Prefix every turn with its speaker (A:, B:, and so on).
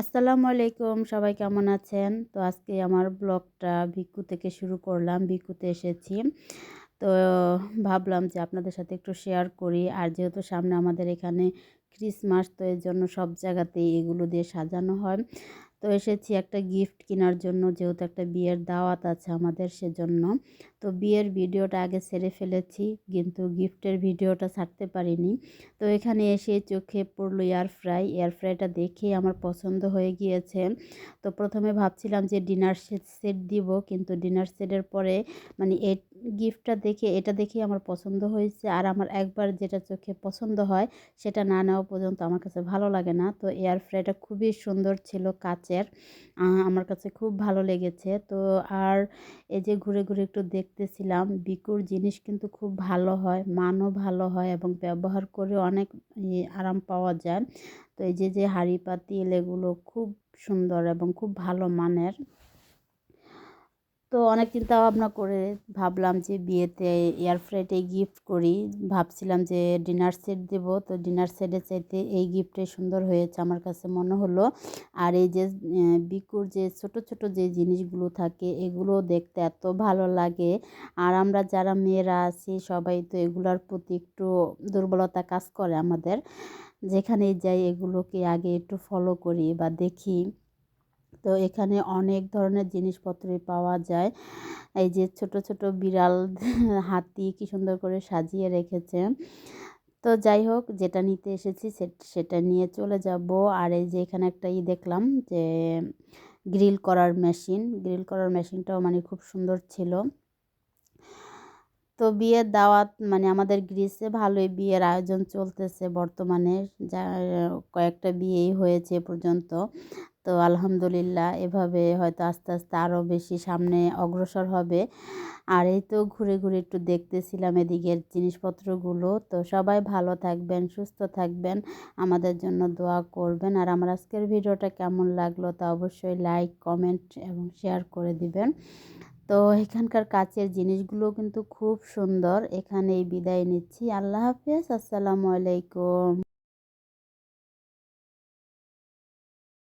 A: আসসালামু আলাইকুম, সবাই কেমন আছেন? তো আজকে আমার ব্লগটা ভিক্ষু থেকে শুরু করলাম ভিক্ষুতে এসেছি। তো ভাবলাম যে আপনাদের সাথে একটু শেয়ার করি। আর যেহেতু সামনে আমাদের এখানে ক্রিসমাস তো এর জন্য সব জায়গাতেই এগুলো দিয়ে সাজানো হয়। তো এসেছি একটা গিফট কেনার জন্য, যেহেতু একটা বিয়ের দাওয়াত আছে আমাদের সেজন্য। তো বিয়ের ভিডিওটা আগে সেরে ফেলেছি, কিন্তু গিফটের ভিডিওটা ছাড়তে পারিনি। তো এখানে এসে চোখে পড়ল এয়ার ফ্রাই এয়ার ফ্রাইটা দেখে আমার পছন্দ হয়ে গিয়েছে। তো প্রথমে ভাবছিলাম যে ডিনার সেট সেট দিব, কিন্তু ডিনার সেটের পরে মানে এ গিফটটা দেখে, এটা দেখেই আমার পছন্দ হয়েছে। আর আমার একবার যেটা চোখে পছন্দ হয়, সেটা না নেওয়া পর্যন্ত আমার কাছে ভালো লাগে না। তো এয়ার ফ্রাইটা খুবই সুন্দর ছিল কাচের। আমার কাছে খুব ভালো লেগেছে। তো আর এই যে ঘুরে ঘুরে একটু দেখতেছিলাম, বিকুর জিনিস কিন্তু খুব ভালো হয়, মানও ভালো হয় এবং ব্যবহার করে অনেক আরাম পাওয়া যায়। তো এই যে যে হাঁড়ি পাতিল এগুলো খুব সুন্দর এবং খুব ভালো মানের। তো অনেক চিন্তা ভাবনা করে ভাবলাম যে বিয়েতে এয়ার ফ্রাইটে গিফট করি। ভাবছিলাম যে ডিনার সেট দেব। তো ডিনার সেটের চাইতে এই গিফটে সুন্দর হয়েছে আমার কাছে মনে হলো। আর এই যে বিকুর যে ছোট ছোট যে জিনিসগুলো থাকে, এগুলো দেখতে এত ভালো লাগে। আর আমরা যারা মেয়েরা আছি, সবাই তো এগুলোর প্রতি একটু দুর্বলতা কাজ করে আমাদের। যেখানেই যাই এগুলোকে আগে একটু ফলো করি বা দেখি। তো এখানে অনেক ধরনের জিনিসপত্রই পাওয়া যায়। এই যে ছোট ছোট বিড়াল হাতি কি সুন্দর করে সাজিয়ে রেখেছে। তো যাই হোক, যেটা নিতে এসেছি সেটা নিয়ে চলে যাব। আর এই যে এখানে একটা ই দেখলাম যে, গ্রিল করার মেশিন। গ্রিল করার মেশিনটাও মানে খুব সুন্দর ছিল। তো বিয়ের দাওয়াত মানে আমাদের গ্রিসে ভালোই বিয়ের আয়োজন চলতেছে বর্তমানে। যা, কয়েকটা বিয়েই হয়েছে পর্যন্ত। তো আলহামদুলিল্লাহ, এভাবে হয়তো আস্তে আস্তে আরও বেশি সামনে অগ্রসর হবে। আর এই তো ঘুরে ঘুরে একটু দেখতেছিলাম এদিকের জিনিসপত্রগুলো। তো সবাই ভালো থাকবেন, সুস্থ থাকবেন, আমাদের জন্য দোয়া করবেন। আর আমার আজকের ভিডিওটা কেমন লাগল তা অবশ্যই লাইক, কমেন্ট এবং শেয়ার করে দিবেন। তো এখানকার কাচের জিনিসগুলো কিন্তু খুব সুন্দর। এখানেই বিদায় নিচ্ছি। আল্লাহ হাফেজ। আসসালামু আলাইকুম।